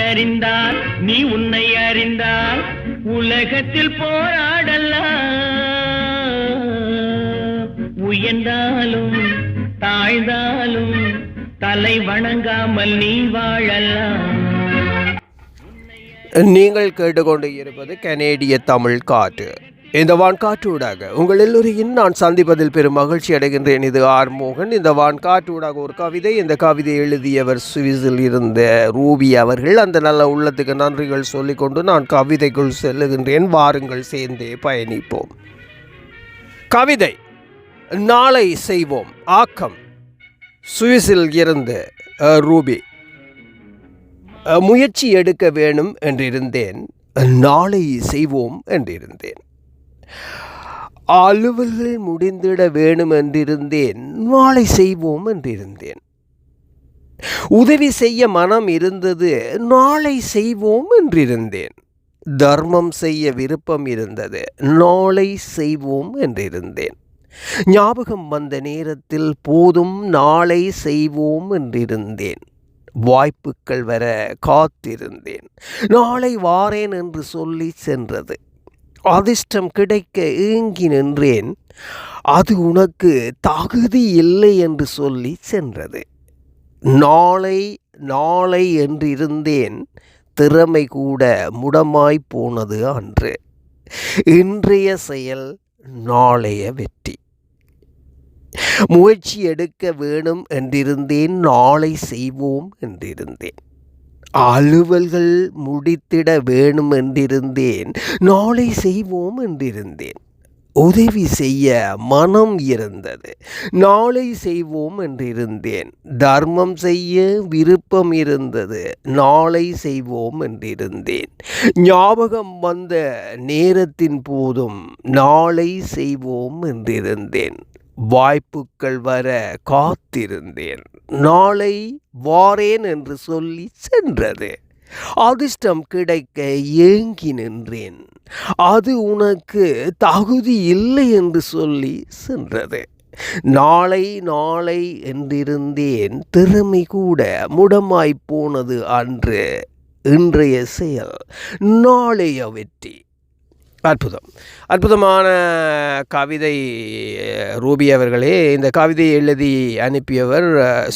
அறிந்தால் நீ உன்னை அறிந்தால் உலகத்தில் போராடலாம். உயர்ந்தாலும் தாழ்ந்தாலும் தலை வணங்காமல் நீ வாழலாம். நீங்கள் கேட்டுக்கொண்டு இருப்பது கனேடிய தமிழ் காற்று. இந்த வான்காற்றூடாக உங்கள் எல்லோரையும் நான் சந்திப்பதில் பெரும் மகிழ்ச்சி அடைகின்றேன். இது ஆர் மோகன். இந்த வான்காற்றூடாக ஒரு கவிதை. இந்த கவிதை எழுதியவர் சுவிஸில் இருந்த ரூபி அவர்கள். அந்த நல்ல உள்ளத்துக்கு நன்றிகள் சொல்லிக்கொண்டு நான் கவிதைக்குள் செல்லுகின்றேன். வாருங்கள் சேர்ந்தே பயணிப்போம். கவிதை. நாளை செய்வோம். ஆக்கம். சுவிஸில் இருந்த ரூபி. முயற்சி எடுக்க வேணும் என்றிருந்தேன். நாளை செய்வோம் என்றிருந்தேன். அலுவல்கள் முடிந்திட வேணும் என்றிருந்தேன் நாளை செய்வோம் என்றிருந்தேன். உதவி செய்ய மனம் இருந்தது நாளை செய்வோம் என்றிருந்தேன். தர்மம் செய்ய விருப்பம் இருந்தது நாளை செய்வோம் என்றிருந்தேன். ஞாபகம் வந்த நேரத்தில் போதும் நாளை செய்வோம் என்றிருந்தேன். வாய்ப்புகள் வர காத்திருந்தேன். நாளை வாரேன் என்று சொல்லி சென்றது. அதிர்ஷ்டம் கிடைக்க ஏங்கி நின்றேன். அது உனக்கு தகுதி இல்லை என்று சொல்லி சென்றது. நாளை நாளை என்றிருந்தேன். திறமை கூட முடமாய் போனது அன்று. இன்றைய செயல் நாளைய வெற்றி. முயற்சி எடுக்க வேணும் என்றிருந்தேன். நாளை செய்வோம் என்றிருந்தேன். அலுவல்கள் முடித்திட வேணும் என்றிருந்தேன் நாளை செய்வோம் என்றிருந்தேன் உதவி செய்ய மனம் இருந்தது. நாளை செய்வோம் என்றிருந்தேன் தர்மம் செய்ய விருப்பம் இருந்தது. நாளை செய்வோம் என்றிருந்தேன் ஞாபகம் வந்த நேரத்தின் போதும் நாளை செய்வோம் என்றிருந்தேன் வாய்ப்புகள் வர காத்திருந்தேன். நாளை வாரேன் என்று சொல்லி சென்றது. அதிர்ஷ்டம் கிடைக்க ஏங்கி நின்றேன். அது உனக்கு தகுதி இல்லை என்று சொல்லி சென்றது. நாளை நாளை என்றிருந்தேன். திறமை கூட முடமாய் போனது அன்று. இன்றைய செயல் நாளைய வெற்றி. அற்புதம். அற்புதமான கவிதை ரூபி அவர்களே இந்த கவிதையை எழுதி அனுப்பியவர்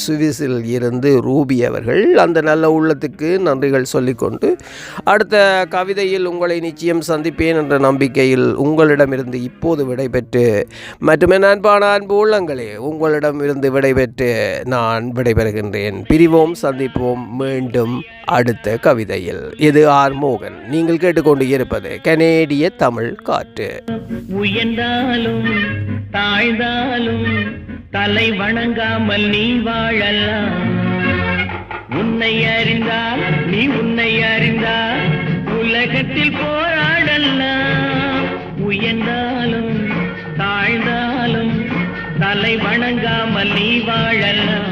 சுவிஸில் இருந்து ரூபி அவர்கள். அந்த நல்ல உள்ளத்துக்கு நன்றிகள் சொல்லிக்கொண்டு அடுத்த கவிதையில் உங்களை நிச்சயம் சந்திப்பேன் என்ற நம்பிக்கையில் உங்களிடமிருந்து இப்போது விடைபெற்று மட்டுமே நண்பான அன்பு உள்ளங்களே உங்களிடமிருந்து விடைபெற்று நான் விடைபெறுகின்றேன். பிரிவோம் சந்திப்போம் மீண்டும் அடுத்த கவிதையில். இது ஆர் மோகன்? நீங்கள் கேட்டுக்கொண்டு இருப்பது கனேடிய தமிழ் காற்று. உயர்ந்தாலும் தாழ்ந்தாலும் தலை வணங்காமல் நீ வாழலாம். உன்னை அறிந்தால் நீ உன்னை அறிந்தால் உலகத்தில் போராடலாம். உயர்ந்தாலும் தாழ்ந்தாலும் தலை வணங்காமல் நீ வாழலாம்.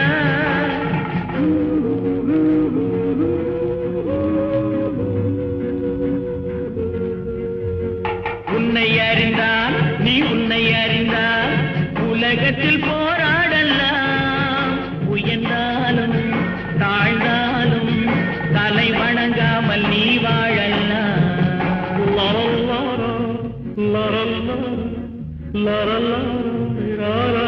உலகத்தில் போராடலாம் உயர்ந்தாலும் தாழ்ந்தாலும் தலை வணங்காமல் நீ வாழலாம் லரல்லாரா, லரல்லாரா, லரல்லாரா,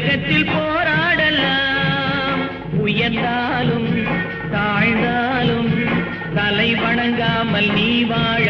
உலகத்தில் போராடலாம். உயர்ந்தாலும் தாழ்ந்தாலும் தலை வணங்காமல் நீ வாழ